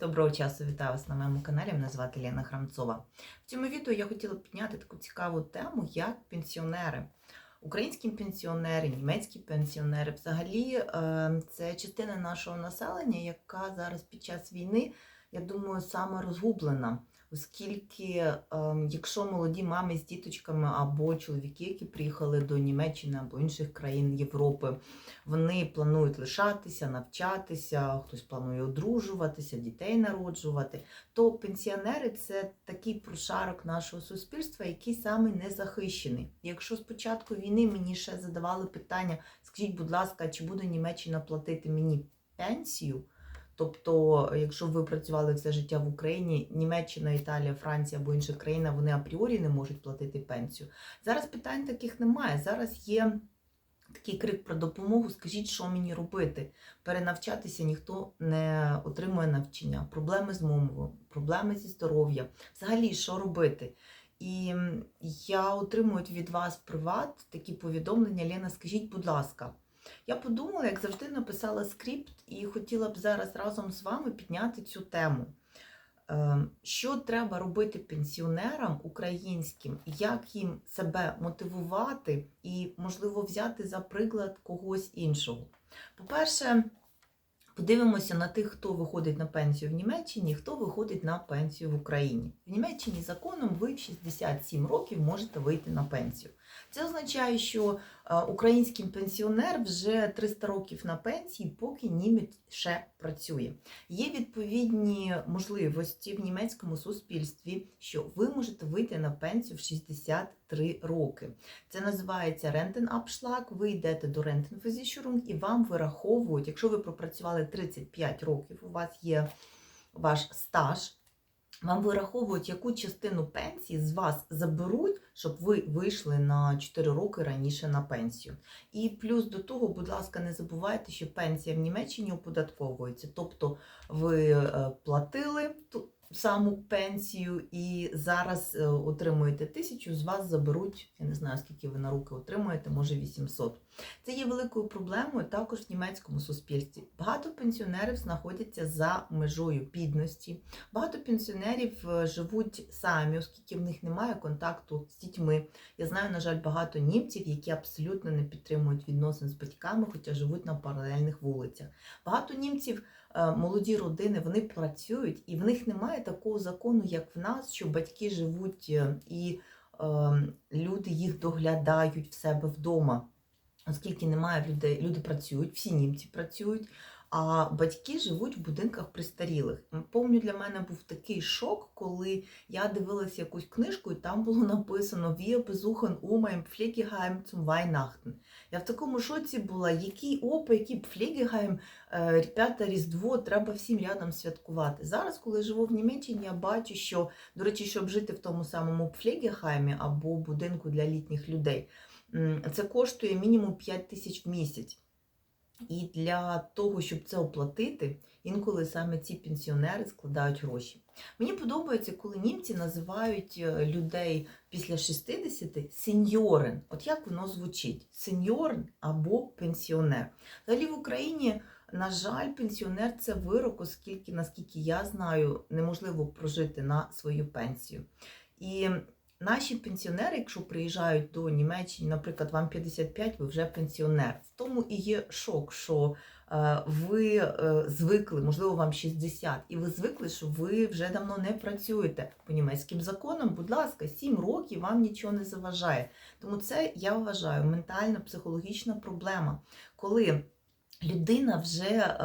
Доброго часу вітаю вас на моєму каналі. Мене звати Лена Храмцова. В цьому відео я хотіла підняти таку цікаву тему, як пенсіонери. Українські пенсіонери, німецькі пенсіонери взагалі е, це частина нашого населення, яка зараз під час війни, я думаю, саме розгублена. Оскільки, ем, якщо молоді мами з діточками або чоловіки, які приїхали до Німеччини або інших країн Європи, вони планують лишатися, навчатися, хтось планує одружуватися, дітей народжувати, то пенсіонери це такий прошарок нашого суспільства, який саме не захищений. Якщо з початку війни мені ще задавали питання, скажіть, будь ласка, чи буде Німеччина платити мені пенсію? Тобто, якщо ви працювали все життя в Україні, Німеччина, Італія, Франція або інша країна, вони апріорі не можуть платити пенсію. Зараз питань таких немає. Зараз є такий крик про допомогу. Скажіть, що мені робити? Перенавчатися ніхто не отримує навчання, проблеми з мовою, проблеми зі здоров'ям. Взагалі, що робити? І я отримую від вас приват такі повідомлення. Лена, скажіть, будь ласка. Я подумала, як завжди, написала скрипт і хотіла б зараз разом з вами підняти цю тему. Що треба робити пенсіонерам українським, як їм себе мотивувати і, можливо, взяти за приклад когось іншого? По-перше, подивимося на тих, хто виходить на пенсію в Німеччині, хто виходить на пенсію в Україні. В Німеччині законом ви в 67 років можете вийти на пенсію. Це означає, що український пенсіонер вже 300 років на пенсії, поки німець ще працює. Є відповідні можливості в німецькому суспільстві, що ви можете вийти на пенсію в 63 роки. Це називається рентенабшлаг. Ви йдете до рентенфезішурунг і вам вираховують, якщо ви пропрацювали 35 років, у вас є ваш стаж. Вам вираховують, яку частину пенсії з вас заберуть, щоб ви вийшли на 4 роки раніше на пенсію. І плюс до того, будь ласка, не забувайте, що пенсія в Німеччині оподатковується. Тобто ви е, платили саму пенсію і зараз е, отримуєте тисячу, з вас заберуть, я не знаю, скільки ви на руки отримуєте, може 800. Це є великою проблемою також в німецькому суспільстві. Багато пенсіонерів знаходяться за межою бідності. Багато пенсіонерів е, живуть самі, оскільки в них немає контакту з дітьми. Я знаю, на жаль, багато німців, які абсолютно не підтримують відносин з батьками, хоча живуть на паралельних вулицях. Багато німців. Е, молоді родини вони працюють, і в них немає такого закону, як в нас, що батьки живуть е, і е, люди їх доглядають в себе вдома. Оскільки немає людей, люди працюють, всі німці працюють, а батьки живуть в будинках престарілих. Помню, для мене був такий шок, коли я дивилася якусь книжку, і там було написано Wir besuchen Oma im Pflegeheim zum. Я в такому шоці була, який опа, який Pflegeheim, ребята, Різдво, треба всім рядом святкувати. Зараз, коли живу в Німеччині, я бачу, що, до речі, щоб жити в тому самому Pflegeheim або будинку для літніх людей, це коштує мінімум 5 тисяч в місяць. І для того, щоб це оплатити, інколи саме ці пенсіонери складають гроші. Мені подобається, коли німці називають е, людей після 60 сеньорен. От як воно звучить: сеньорен або пенсіонер. Взагалі в Україні, на жаль, пенсіонер це вирок, оскільки, наскільки я знаю, неможливо прожити на свою пенсію. І Наші пенсіонери, якщо приїжджають до Німеччини, наприклад, вам 55, ви вже пенсіонер. В тому і є шок, що е, ви е, звикли, можливо, вам 60, і ви звикли, що ви вже давно не працюєте по німецьким законам. Будь ласка, 7 років вам нічого не заважає. Тому це я вважаю ментальна психологічна проблема, коли людина вже.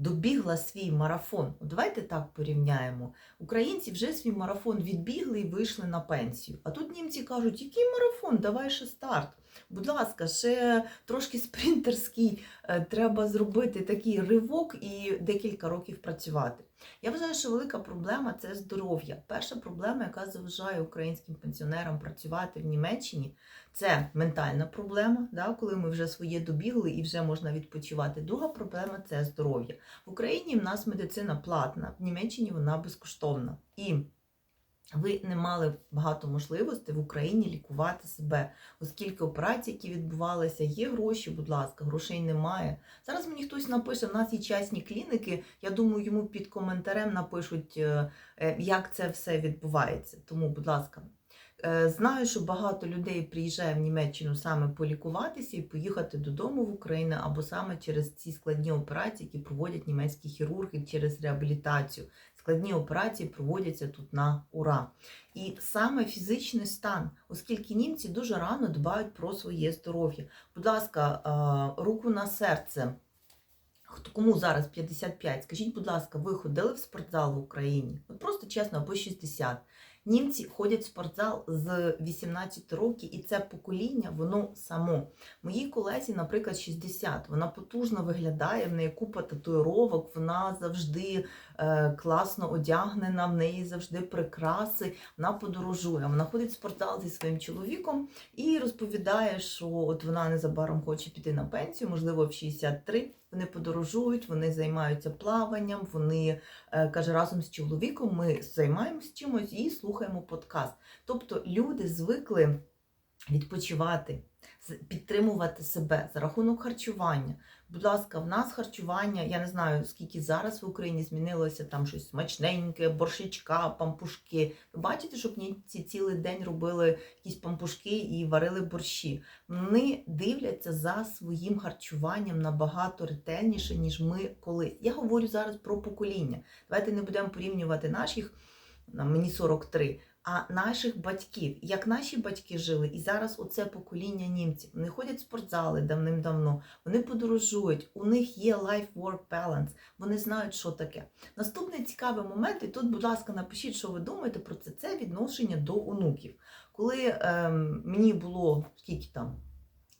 Добігла свій марафон. Давайте так порівняємо. Українці вже свій марафон відбігли і вийшли на пенсію. А тут німці кажуть, який марафон, давай ще старт. Будь ласка, ще трошки спринтерський, е, треба зробити такий ривок і декілька років працювати. Я вважаю, що велика проблема це здоров'я. Перша проблема, яка заважає українським пенсіонерам працювати в Німеччині, це ментальна проблема, да, коли ми вже своє добігли і вже можна відпочивати. Друга проблема це здоров'я. В Україні в нас медицина платна, в Німеччині вона безкоштовна. І ви не мали багато можливостей в Україні лікувати себе, оскільки операції, які відбувалися, є гроші, будь ласка, грошей немає. Зараз мені хтось напише, в нас є частні клініки. Я думаю, йому під коментарем напишуть, е, е, як це все відбувається. Тому, будь ласка. е, Знаю, що багато людей приїжджає в Німеччину саме полікуватися і поїхати додому в Україну, або саме через ці складні операції, які проводять німецькі хірурги через реабілітацію. Складні операції проводяться тут на ура. І саме фізичний стан, оскільки німці дуже рано дбають про своє здоров'я. Будь ласка, руку на серце. Кому зараз 55? Скажіть, будь ласка, ви ходили в спортзал в Україні? От просто чесно, або 60. Німці ходять в спортзал з 18 років, і це покоління, воно само. Моїй колезі, наприклад, 60. Вона потужно виглядає, в неї купа татуїровок, вона завжди класно одягнена, в неї завжди прикраси, вона подорожує. Вона ходить в спортзал зі своїм чоловіком і розповідає, що от вона незабаром хоче піти на пенсію, можливо, в 63. Вони подорожують, вони займаються плаванням, вони е, каже, разом з чоловіком ми займаємось чимось і слухаємо подкаст. Тобто люди звикли відпочивати, підтримувати себе за рахунок харчування. Будь ласка, в нас харчування, я не знаю, скільки зараз в Україні змінилося там щось смачненьке, борщичка, пампушки. Ви бачите, щоб ці цілий день робили якісь пампушки і варили борщі. Вони дивляться за своїм харчуванням набагато ретельніше, ніж ми колись. Я говорю зараз про покоління. Давайте не будемо порівнювати наших, мені 43, а наших батьків. Як наші батьки жили, і зараз оце покоління німців. Вони ходять в спортзали давним-давно, вони подорожують, у них є life-work balance, вони знають, що таке. Наступний цікавий момент, і тут, будь ласка, напишіть, що ви думаєте про це, це відношення до онуків. Коли ем, мені було скільки там.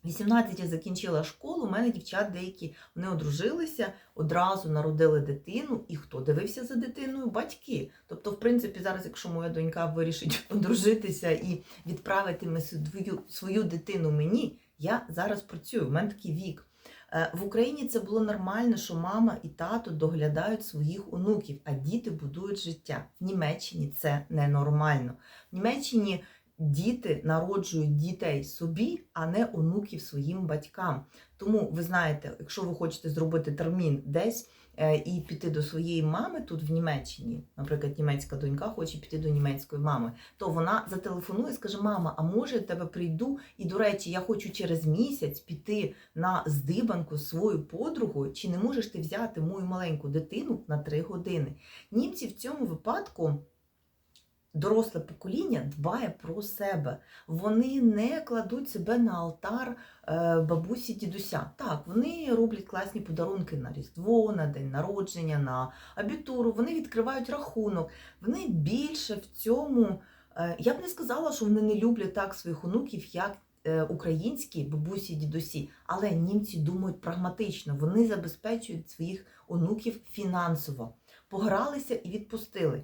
18 я закінчила школу, у мене дівчат деякі вони одружилися, одразу народили дитину, і хто дивився за дитиною? Батьки. Тобто, в принципі, зараз, якщо моя донька вирішить одружитися і відправити свою, свою дитину мені, я зараз працюю, в мене такий вік. Е, В Україні це було нормально, що мама і тато доглядають своїх онуків, а діти будують життя. В Німеччині це ненормально. В Німеччині діти народжують дітей собі, а не онуків своїм батькам. Тому ви знаєте, якщо ви хочете зробити термін десь е, і піти до своєї мами тут в Німеччині, наприклад, німецька донька хоче піти до німецької мами, то вона зателефонує і скаже: Мама, а може я тебе прийду? І до речі, я хочу через місяць піти на здибанку з своєю подругою. Чи не можеш ти взяти мою маленьку дитину на три години? Німці в цьому випадку. Доросле покоління дбає про себе. Вони не кладуть себе на алтар е, бабусі дідуся. Так, вони роблять класні подарунки на Різдво, на день народження, на абітуру. Вони відкривають рахунок. Вони більше в цьому. е, я б не сказала, що вони не люблять так своїх онуків, як е, українські бабусі, дідусі. Але німці думають прагматично. Вони забезпечують своїх онуків фінансово. Погралися і відпустили.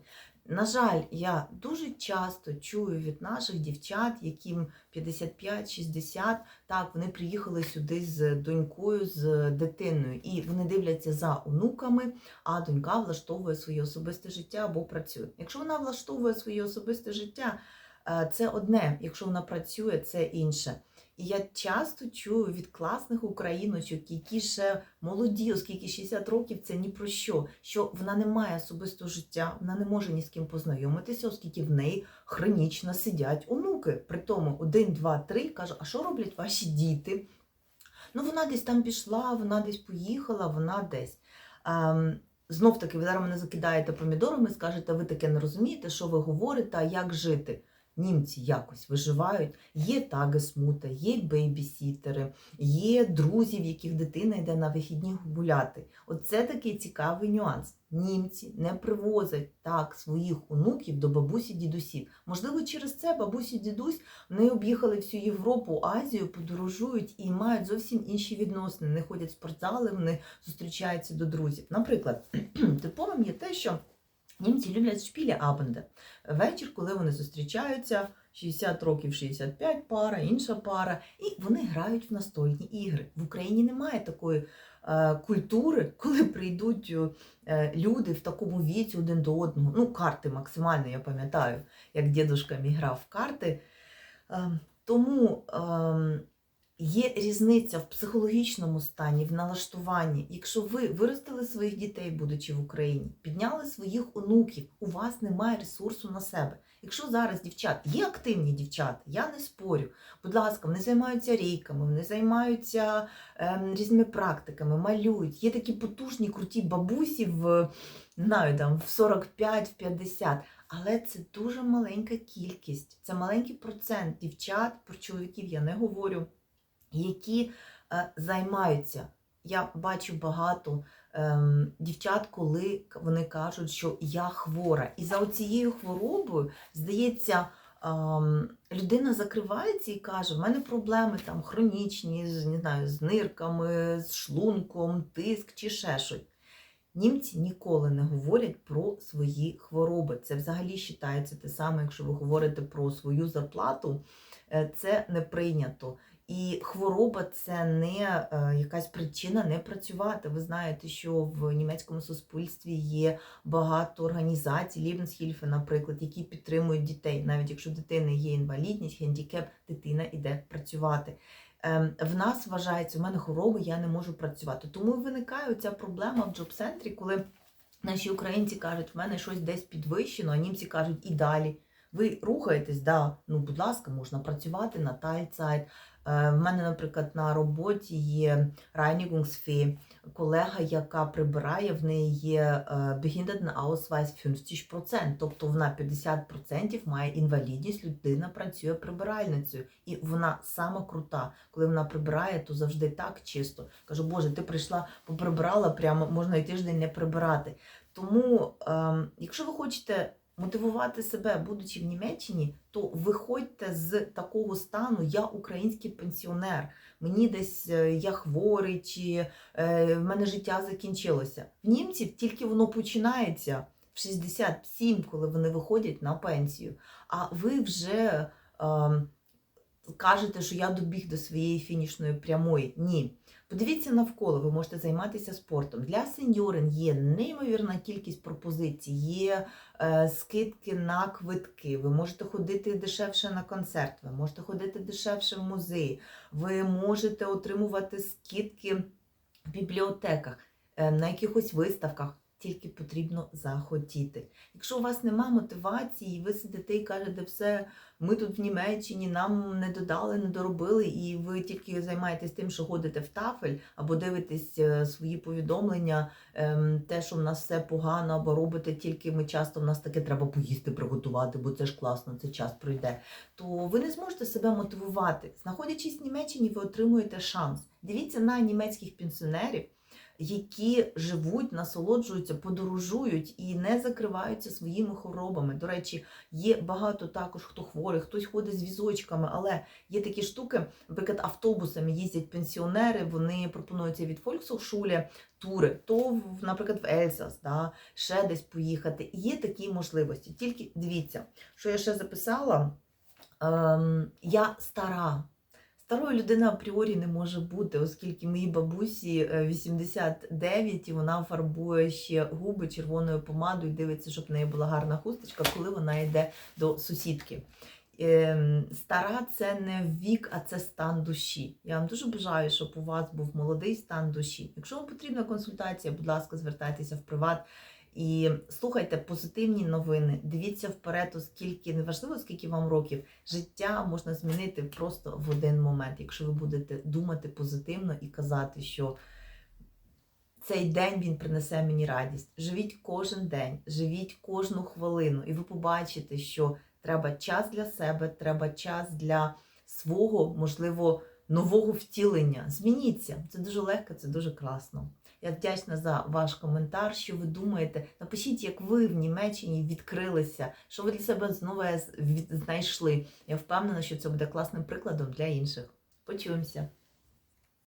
На жаль, я дуже часто чую від наших дівчат, яким 55-60, так, вони приїхали сюди з донькою, з дитиною, і вони дивляться за онуками, а донька влаштовує своє особисте життя або працює. Якщо вона влаштовує своє особисте життя, е, це одне, якщо вона працює, це інше. І я часто чую від класних україночок, які ще молоді, оскільки 60 років це ні про що, що вона не має особистого життя, вона не може ні з ким познайомитися, оскільки в неї хронічно сидять онуки. При тому один, два, три каже, а що роблять ваші діти? Ну, вона десь там пішла, вона десь поїхала, вона десь. Ем, знов таки, ви зараз мене закидаєте помідорами, скажете, ви таке не розумієте, що ви говорите, а як жити. Німці якось виживають. Є тагесмута, є бейбісітери, є друзі, в яких дитина йде на вихідні гуляти. Оце такий цікавий нюанс. Німці не привозять так своїх онуків до бабусі дідусів. Можливо, через це бабусі дідусь вони об'їхали всю Європу, Азію, подорожують і мають зовсім інші відносини. Не ходять в спортзали, вони зустрічаються до друзів. Наприклад, типовим є те, що німці люблять шпілі абенде. Вечір, коли вони зустрічаються, 60 років 65 пара, інша пара, і вони грають в настольні ігри. В Україні немає такої е, культури, коли прийдуть е, люди в такому віці один до одного. Ну, карти максимально, я пам'ятаю, як дідушка мій грав в карти. Е, Тому ем, є різниця в психологічному стані, в налаштуванні. Якщо ви виростили своїх дітей, будучи в Україні, підняли своїх онуків, у вас немає ресурсу на себе. Якщо зараз дівчат є активні дівчата, я не спорю. Будь ласка, вони займаються рейками, вони займаються ем, різними практиками, малюють. Є такі потужні, круті бабусі в, знаю, там, в 45, в 50. Але це дуже маленька кількість. Це маленький процент дівчат, про чоловіків я не говорю, які е, займаються. Я бачу багато ем, дівчат, коли вони кажуть, що я хвора. І за оцією хворобою, здається, ем, людина закривається і каже: в мене проблеми там хронічні, з, не знаю, з нирками, з шлунком, тиск чи ще щось. Німці ніколи не говорять про свої хвороби. Це взагалі вважається те саме, якщо ви говорите про свою зарплату, е, це не прийнято. І хвороба це не е, якась причина не працювати. Ви знаєте, що в німецькому суспільстві є багато організацій, Лівенсхільфе, наприклад, які підтримують дітей. Навіть якщо в дитини є інвалідність, гендікеп, дитина йде працювати. Ем, В нас вважається, у мене хвороба, я не можу працювати. Тому виникає ця проблема в джоб-центрі, коли наші українці кажуть, в мене щось десь підвищено, а німці кажуть, і далі. Ви рухаєтесь, да, ну, будь ласка, можна працювати на тайцайт. Е, В мене, наприклад, на роботі є Reinigungsfee, колега, яка прибирає, в неї є е, Behindertenausweis 50%, тобто вона 50% має інвалідність, людина працює прибиральницею. І вона сама крута. Коли вона прибирає, то завжди так чисто. Кажу, Боже, ти прийшла, поприбирала, прямо можна і тиждень не прибирати. Тому, ем, якщо ви хочете мотивувати себе, будучи в Німеччині, то виходьте з такого стану, я український пенсіонер, мені десь е, я хворий, чи е, в мене життя закінчилося. В німців тільки воно починається в 67, коли вони виходять на пенсію. А ви вже ем, кажете, що я добіг до своєї фінішної прямої. Ні. Подивіться навколо, ви можете займатися спортом. Для сеньорин є неймовірна кількість пропозицій, є е, скидки на квитки. Ви можете ходити дешевше на концерт, ви можете ходити дешевше в музеї, ви можете отримувати скидки в бібліотеках, е, на якихось виставках. Тільки потрібно захотіти. Якщо у вас нема мотивації, ви сидите і кажете, все, ми тут в Німеччині, нам не додали, не доробили, і ви тільки займаєтесь тим, що ходите в тафель або дивитесь е, свої повідомлення, ем, те, що в нас все погано, або робите тільки ми часто в нас таке треба поїсти, приготувати, бо це ж класно, це час пройде. То ви не зможете себе мотивувати. Знаходячись в Німеччині, ви отримуєте шанс. Дивіться на німецьких пенсіонерів які живуть, насолоджуються, подорожують і не закриваються своїми хворобами. До речі, є багато також хто хворий, хтось ходить з візочками, але є такі штуки, наприклад, автобусами їздять пенсіонери, вони пропонуються від Volkshochschule тури, то, наприклад, в Ельзас, да, ще десь поїхати. І Є такі можливості. Тільки дивіться, що я ще записала. Ем, я стара. Старою людина апріорі не може бути, оскільки моїй бабусі е, 89 і вона фарбує ще губи червоною помадою, дивиться, щоб в неї була гарна хусточка, коли вона йде до сусідки. Ем, Стара це не вік, а це стан душі. Я вам дуже бажаю, щоб у вас був молодий стан душі. Якщо вам потрібна консультація, будь ласка, звертайтеся в приват. І слухайте позитивні новини. Дивіться вперед, оскільки неважливо, скільки вам років, життя можна змінити просто в один момент, якщо ви будете думати позитивно і казати, що цей день він принесе мені радість. Живіть кожен день, живіть кожну хвилину, і ви побачите, що треба час для себе, треба час для свого, можливо, нового втілення. Змініться. Це дуже легко, це дуже класно. Я вдячна за ваш коментар. Що ви думаєте? Напишіть, як ви в Німеччині відкрилися, що ви для себе знову знайшли. Я впевнена, що це буде класним прикладом для інших. Почуємося.